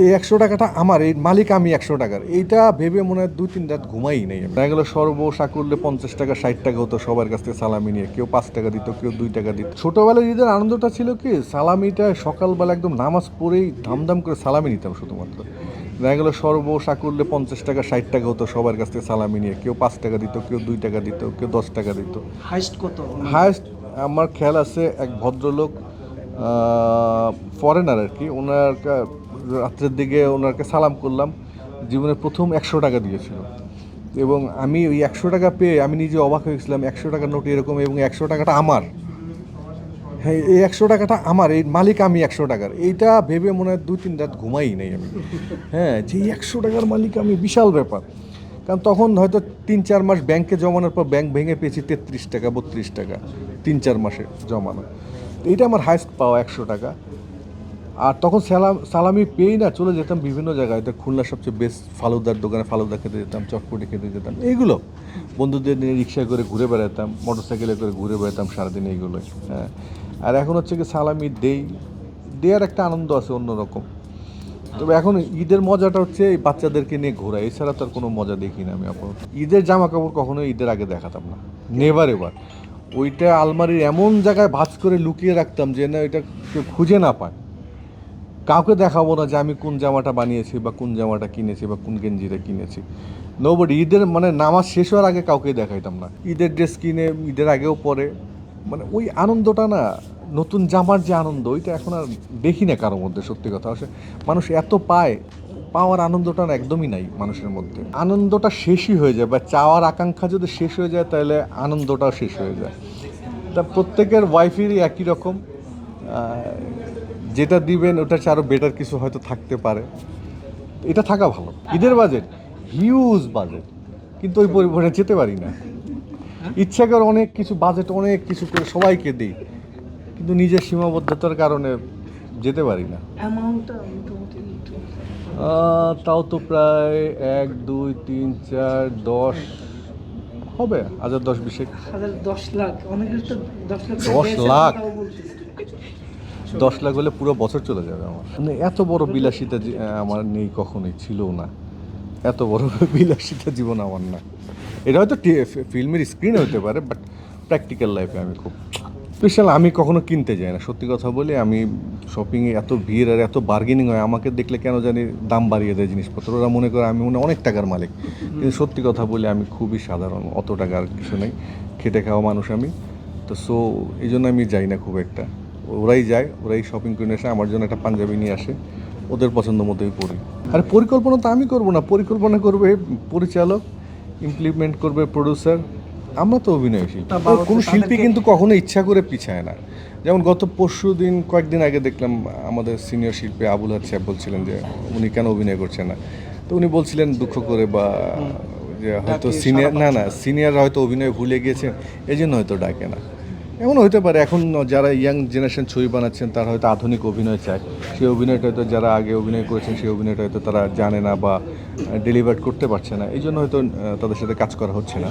এই একশো টাকাটা আমার এই মালিক আমি একশো টাকার। এইটা ভেবে মনে হয় দুই তিন রাত ঘুমাই নেই দেখা গেলো সর্বসাকুল্যে পঞ্চাশ টাকা ষাট টাকা হতো সবার কাছ থেকে সালামি নিয়ে। কেউ পাঁচ টাকা দিত কেউ দুই টাকা দিত। ছোটোবেলার ঈদের আনন্দটা ছিল কি সালামিটা সকালবেলা একদম নামাজ পড়েই ধামধাম করে সালামি নিতাম শুধুমাত্র। দেখা গেলো সর্বসাকুল্যে পঞ্চাশ টাকা ষাট টাকা হতো সবার কাছ থেকে সালামি নিয়ে। কেউ পাঁচ টাকা দিত কেউ দুই টাকা দিত কেউ দশ টাকা দিত। হাইস্ট কত? হায়েস্ট আমার খেয়াল আছে এক ভদ্রলোক ফরেনার আর কি ওনার রাত্রের দিকে ওনাকে সালাম করলাম। জীবনে প্রথম একশো টাকা দিয়েছিল। এবং আমি ওই একশো টাকা পেয়ে আমি নিজে অবাক হয়ে গেছিলাম, একশো টাকার নোট এরকম এবং একশো টাকাটা আমার। হ্যাঁ এই একশো টাকাটা আমার, এই মালিক আমি একশো টাকার। এইটা ভেবে মনে হয় দু তিন রাত ঘুমাই নাই আমি। হ্যাঁ যে একশো টাকার মালিক আমি বিশাল ব্যাপার। কারণ তখন হয়তো তিন, চার মাস ব্যাংকে জমানোর পর ব্যাংক ভেঙে পেয়েছি তেত্রিশ টাকা, বত্রিশ টাকা, তিন, চার মাসে জমানো। এইটা আমার হাইস্ট পাওয়া একশো টাকা। আর তখন সালাম সালামি পেয়েই না চলে যেতাম বিভিন্ন জায়গায়। হয়তো খুলনার সবচেয়ে বেস্ট ফালুদার দোকানে, ফালুদা খেতে যেতাম, চটপটি খেতে যেতাম, এইগুলো। বন্ধুদের নিয়ে রিক্সা করে ঘুরে বেড়াতাম মোটর সাইকেলে করে ঘুরে বেড়াতাম সারাদিন এইগুলোই হ্যাঁ। আর এখন হচ্ছে কি সালামি দেই দেওয়ার একটা আনন্দ আছে অন্যরকম। তবে এখন ঈদের মজাটা হচ্ছে এই বাচ্চাদেরকে নিয়ে ঘোরা, এছাড়া তো আর কোনো মজা দেখি না আমি আপাতত। ঈদের জামা কাপড় কখনো ঈদের আগে দেখাতাম না নেভার এবার ওইটা আলমারির এমন জায়গায় ভাঁজ করে লুকিয়ে রাখতাম যে না ওইটা কেউ খুঁজে না পায়। কাউকে দেখাবো না যে আমি কোন জামাটা বানিয়েছি বা কোন জামাটা কিনেছি বা কোন গেঞ্জিটা কিনেছি। নোবডি ঈদের মানে নামাজ শেষ হওয়ার আগে কাউকে দেখাইতাম না। ঈদের ড্রেস কিনে, ঈদের আগেও পরে। মানে ওই আনন্দটা না, নতুন জামার যে আনন্দ, ওইটা এখন আর দেখি না কারোর মধ্যে, সত্যি কথা। আসলে মানুষ এত পায়, পাওয়ার আনন্দটা একদমই নাই মানুষের মধ্যে। আনন্দটা শেষই হয়ে যায় বা চাওয়ার আকাঙ্ক্ষা যদি শেষ হয়ে যায়, তাহলে আনন্দটাও শেষ হয়ে যায়। তা প্রত্যেকের ওয়াইফেরই একই রকম। যেটা দিবেন চেয়ে আরও বেটার কিছু হয়তো থাকতে পারে। এটা থাকা ভালো। ঈদের বাজেট হিউজ বাজেট কিন্তু ওই পরিমাণে যেতে পারি না। ইচ্ছা করে অনেক কিছু বাজেট অনেক কিছু করে সবাইকে দিই। কিন্তু নিজের সীমাবদ্ধতার কারণে যেতে পারি না। তাও তো প্রায় এক দুই তিন চার দশ হবে? হাজার দশ বিশেক? হাজার দশ লাখ। অনেকের তো দশ লাখ দশ লাখ? দশ লাখ হলে পুরো বছর চলে যাবে আমার। মানে এত বড় বিলাসিতা আমার নেই কখনোই ছিল না। এত বড় বিলাসিতা জীবন আমার না। এটা হয়তো ফিল্মের স্ক্রিন হতে পারে বাট প্র্যাকটিক্যাল লাইফে আমি খুব স্পেশাল আমি কখনো কিনতে যাই না। সত্যি কথা বলে, আমি শপিংয়ে এত ভিড় আর এত বার্গেনিং হয়, আমাকে দেখলে কেন জানি দাম বাড়িয়ে দেয় জিনিসপত্র। ওরা মনে করে আমি মনে অনেক টাকার মালিক। কিন্তু সত্যি কথা বলে, আমি খুবই সাধারণ, অত টাকার কিছু নেই। খেটে খাওয়া মানুষ আমি। তো সো এই জন্য আমি যাই না খুব একটা। ওরাই যায়, ওরাই শপিং করে এসে আমার জন্য একটা পাঞ্জাবি নিয়ে আসে। ওদের পছন্দ মতোই পড়ি আর পরিকল্পনা তো আমি করব না, পরিকল্পনা করবে পরিচালক ইমপ্লিমেন্ট করবে প্রডিউসার আমরা তো অভিনয় শিল্পী কোনো শিল্পী কিন্তু কখনো ইচ্ছা করে পিছায় না। যেমন গত পরশু দিন কয়েকদিন আগে দেখলাম আমাদের সিনিয়র শিল্পী আবুল হাত সাহেব বলছিলেন যে উনি কেন অভিনয় করছেন না? তো উনি বলছিলেন দুঃখ করে বা যে হয়তো সিনিয়র না না সিনিয়র হয়তো অভিনয় ভুলে গিয়েছেন এই জন্য হয়তো ডাকে না। এমন হতে পারে এখন যারা ইয়াং জেনারেশন ছবি বানাচ্ছেন তারা হয়তো আধুনিক অভিনয় চায়। সেই অভিনয়টা হয়তো যারা আগে অভিনয় করেছেন সেই অভিনয়টা হয়তো তারা জানে না বা ডেলিভার করতে পারছে না। এই জন্য হয়তো তাদের সাথে কাজ করা হচ্ছে না।